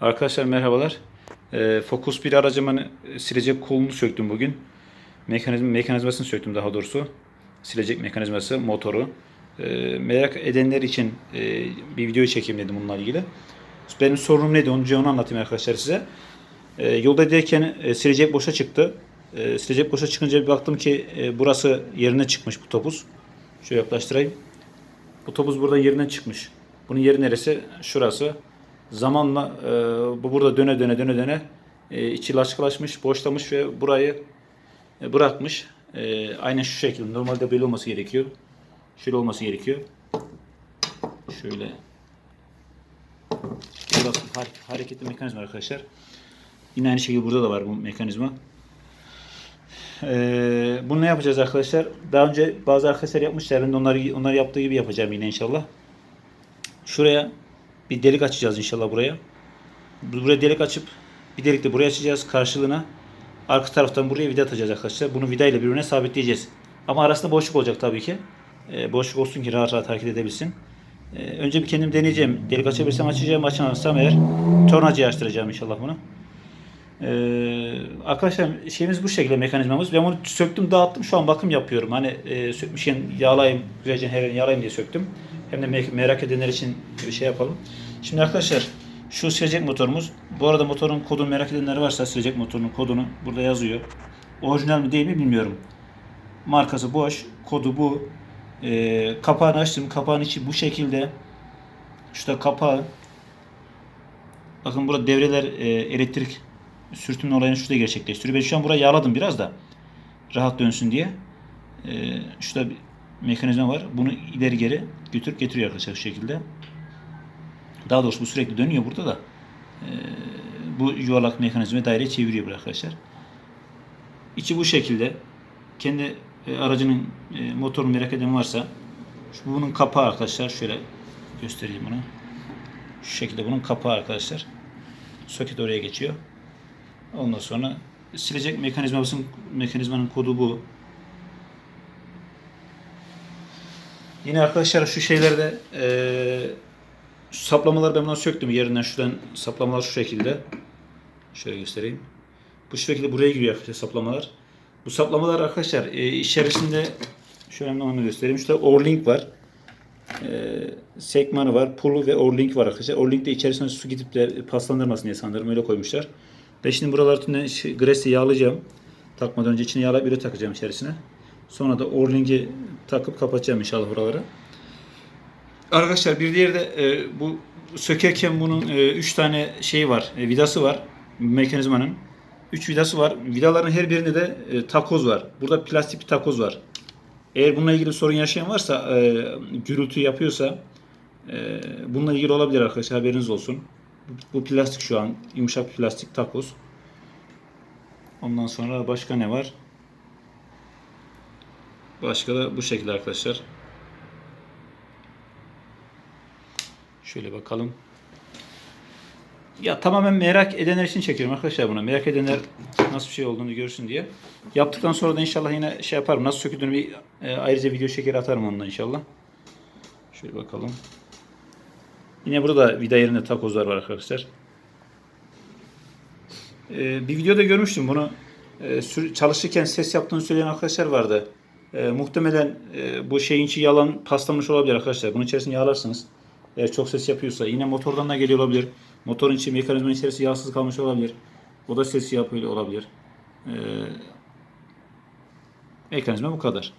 Arkadaşlar merhabalar. Ee, Focus 1 aracımın e, silecek kolunu söktüm bugün. Mekanizm, mekanizmasını söktüm daha doğrusu. Silecek mekanizması, motoru. Ee, merak edenler için e, bir video çekeyim dedim bununla ilgili. Benim sorunum neydi onu, onu anlatayım arkadaşlar size. Ee, yolda giderken e, silecek boşa çıktı. E, silecek boşa çıkınca bir baktım ki e, burası yerine çıkmış bu topuz. Şöyle yaklaştırayım. Bu topuz burada yerinden çıkmış. Bunun yeri neresi? Şurası. Zamanla e, bu burada döne döne döne döne e, içi laçkılaşmış, boşlamış ve burayı e, bırakmış. E, aynen şu şekilde. Normalde böyle olması gerekiyor. Şöyle olması gerekiyor. Şöyle. Burası har- hareketli mekanizma arkadaşlar. Yine aynı şekilde burada da var bu mekanizma. Ee, bunu ne yapacağız arkadaşlar? Daha önce bazı arkadaşlar yapmışlar. Ben de onları, onları yaptığı gibi yapacağım yine inşallah. Şuraya bir delik açacağız inşallah buraya. Buraya delik açıp bir delik de buraya açacağız karşılığına. Arka taraftan buraya vida atacağız arkadaşlar. Bunu vida ile birbirine sabitleyeceğiz. Ama arasında boşluk olacak tabii ki. Ee, boşluk olsun ki rahat rahat hareket edebilsin. Ee, önce bir kendim deneyeceğim. Delik açabilirsem açacağım. Açamazsam eğer tornacıya açtıracağım inşallah bunu. Ee, arkadaşlar şeyimiz bu şekilde mekanizmamız. Ben bunu söktüm dağıttım şu an bakım yapıyorum. Hani e, sökmüşken yağlayayım, güzelce her yerini yağlayayım diye söktüm. Hem de me- merak edenler için bir şey yapalım. Şimdi arkadaşlar şu silecek motorumuz. Bu arada motorun kodunu merak edenler varsa silecek motorunun kodunu burada yazıyor. Orijinal mi değil mi bilmiyorum. Markası boş. Kodu bu. Ee, kapağını açtım. Kapağın içi bu şekilde. Şurada kapağı. Bakın burada devreler e, elektrik sürtünme olayını şurada gerçekleştiriyor. Ben şu an burayı yağladım biraz da rahat dönsün diye. Ee, şurada bir mekanizma var. Bunu ileri geri götürüp getiriyor arkadaşlar şu şekilde. Daha doğrusu bu sürekli dönüyor burada da. Ee, bu yuvarlak mekanizmayı daire çeviriyor arkadaşlar. İçi bu şekilde. Kendi e, aracının e, motorunu merak eden varsa şu bunun kapağı arkadaşlar. Şöyle göstereyim bunu. Şu şekilde bunun kapağı arkadaşlar. Soket oraya geçiyor. Ondan sonra silecek mekanizmasının mekanizmanın kodu bu. Yine arkadaşlar şu şeylerde eee şu saplamaları ben bunları söktüm yerinden şuradan saplamalar şu şekilde. Şöyle göstereyim. Bu şekilde buraya giriyor arkadaşlar saplamalar. Bu saplamalar arkadaşlar e, içerisinde şöyle onu göstereyim. Şurada Orlink var. E, sekmanı var. Pulu ve Orlink var arkadaşlar. Orlink de içerisine su gidip de paslandırmasın diye sanırım öyle koymuşlar. Ben şimdi buraları tümden Gres'i yağlayacağım. Takmadan önce içine yağlayıp öyle takacağım içerisine. Sonra da Orlink'i takıp kapatacağım inşallah buraları. Arkadaşlar bir diğeri de e, bu sökerken bunun 3 tane şeyi var, e, vidası var mekanizmanın. 3 vidası var. Vidaların her birinde de e, takoz var. Burada plastik bir takoz var. Eğer bununla ilgili sorun yaşayan varsa, e, gürültü yapıyorsa e, bununla ilgili olabilir arkadaşlar haberiniz olsun. Bu, bu plastik şu an yumuşak plastik takoz. Ondan sonra başka ne var? Başka da bu şekilde arkadaşlar. Şöyle bakalım. Ya tamamen merak edenler için çekiyorum arkadaşlar bunu. Merak edenler nasıl bir şey olduğunu görsün diye. Yaptıktan sonra da inşallah yine şey yaparım. Nasıl söküldüğünü bir e, ayrıca video şeker atarım ondan inşallah. Şöyle bakalım. Yine burada da vida yerinde takozlar var arkadaşlar. E, bir videoda görmüştüm bunu. E, sür- çalışırken ses yaptığını söyleyen arkadaşlar vardı. E, muhtemelen e, bu şeyin içi yalan paslamış olabilir arkadaşlar. Bunun içerisine yağlarsınız. Eğer çok ses yapıyorsa yine motordan da geliyor olabilir. Motorun içi mekanizmanın içerisi yağsız kalmış olabilir. O da ses yapıyor olabilir. Ee, mekanizma bu kadar.